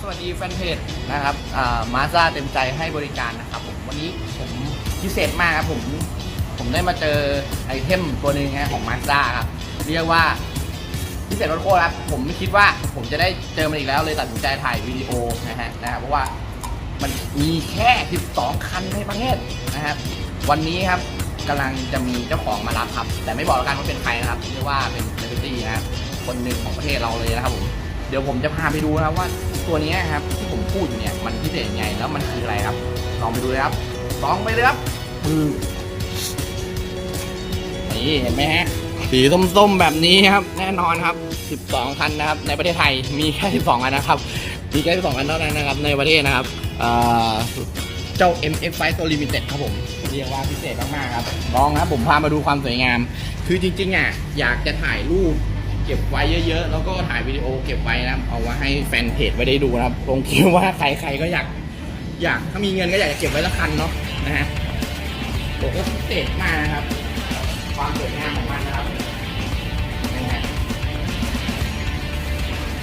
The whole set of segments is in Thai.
สวัสดีแฟนเพจนะครับมาซาเต็มใจให้บริการนะครับผมวันนี้ผมพิเศษมากครับผมผมได้มาเจอไอเทมตัวหนึ่งนะของมาซาครับเรียกว่าพิเศษรถโคตรครับผมไม่คิดว่าผมจะได้เจอมันอีกแล้วเลยตัดสินใจถ่ายวิดีโอนะฮะนะครับเพราะว่ามันมีแค่ 12 คันในประเทศนะครับวันนี้ครับกำลังจะมีเจ้าของมารับครับ แต่ไม่บอกแล้วกันว่าเป็นใครนะครับเรียกว่าเป็นเซเลบริตี้นะครับคนหนึ่งของประเทศเราเลยนะครับผมเดี๋ยวผมจะพาไปดูนะครับว่า ตัวเนี้ยครับที่ผมพูดอยู่เนี่ยมันพิเศษยังไงแล้วมันคืออะไรครับลองไปดูเลยครับลองไปเลยครับมือนี่เห็นไหมฮะสีส้มๆแบบนี้ครับ แน่นอนครับ 12 คันนะครับ ในประเทศไทยมีแค่ 12 คันนะครับ มีแค่ 12 คันเท่านั้นนะครับ ในประเทศนะครับเอ่อเจ้า MF5 ตัว Limited ครับผม เรียกว่าพิเศษมากๆครับลองครับ ผมพามาดูความสวยงาม คือจริงๆอะอยากจะถ่ายรูป เก็บไว้เยอะๆ แล้วก็ถ่ายวิดีโอเก็บไว้นะเอาไว้ให้แฟนเพจไว้ได้ดูนะครับผมคิดว่าใครๆก็อยากอยากถ้ามีเงินก็อยากจะเก็บไว้ละคันเนาะนะฮะโอ้โหพิเศษมากนะครับ ความสวยงามของมันนะครับนะฮะ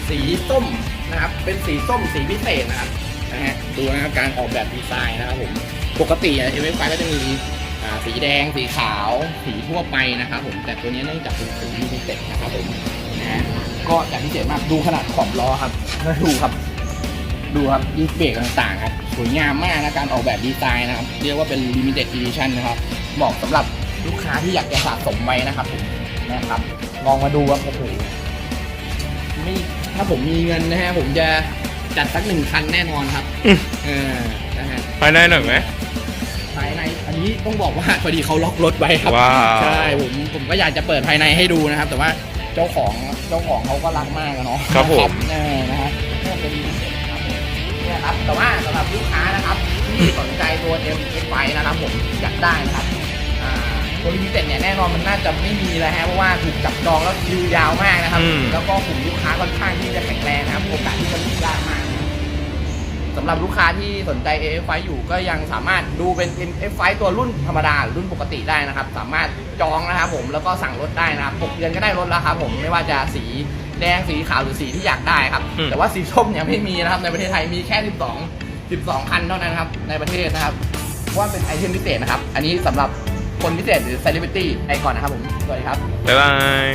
สีส้มนะครับ เป็นสีส้มสีพิเศษนะครับนะฮะดูนะครับการออกแบบดีไซน์นะครับผมปกติเอ็มเอฟไฟก็จะมี สีแดงสีขาวสีทั่วไปนะครับผมแต่ตัวนี้เนื่องจากเป็นสีลิมิเต็ดนะครับผมนะฮะก็จะพิเศษมากดูขนาดขอบล้อครับดูครับ ดูครับดิสเบรกต่างๆครับสวยงามมากนะการออกแบบดีไซน์นะครับ เรียกว่าเป็น limited edition นะครับเหมาะสำหรับลูกค้าที่อยากจะสะสมไว้นะครับผมนะครับลองมาดูครับโอ้โหไม่ถ้าผมมีเงินนะฮะผมจะจัดสักหนึ่งคันแน่นอนครับ เออนะฮะภายในหน่อยไหมภายในอันนี้ต้องบอกว่าพอดีเขาล็อกรถไว้ครับว้าว ใช่ผมผมก็อยากจะเปิดภายในให้ดูนะครับ แต่ว่าเจ้าของเจ้าของเขาก็รักมากอะเนาะครับผมเออนะฮะก็เป็นครับผมเนี่ยครับแต่ว่าสำหรับลูกค้านะครับที่สนใจตัว M X ไนะครับผมอยากได้นะครับอ่าตัวลิมิเต็ดเนี่ยแน่นอนมันน่าจะไม่มีแล้วฮะเพราะว่าถูกจับจองแล้วคิวยาวมากนะครับ อืม แล้วก็กลุ่มลูกค้าค่อนข้างที่จะแข็งแรงนะครับโอกาสที่จะมียากมากนะครับ สำหรับลูกค้าที่สนใจ AF5 อยู่ก็ยังสามารถดูเป็น AF5 ตัวรุ่นธรรมดาหรือรุ่นปกติได้นะครับ สามารถจองนะครับผมแล้วก็สั่งรถได้นะครับ6เดือนก็ได้รถแล้วครับผมไม่ว่าจะสีแดงสีขาวหรือสีที่อยากได้ครับ อืม แต่ว่าสีส้มเนี่ยไม่มีนะครับในประเทศไทยมีแค่ 12 12 คันเท่านั้นครับในประเทศนะครับเพราะว่าเป็นไอเทมพิเศษนะครับ อันนี้สำหรับคนพิเศษหรือ celebrity ไปก่อนนะครับผมสวัสดีครับ บ๊ายบาย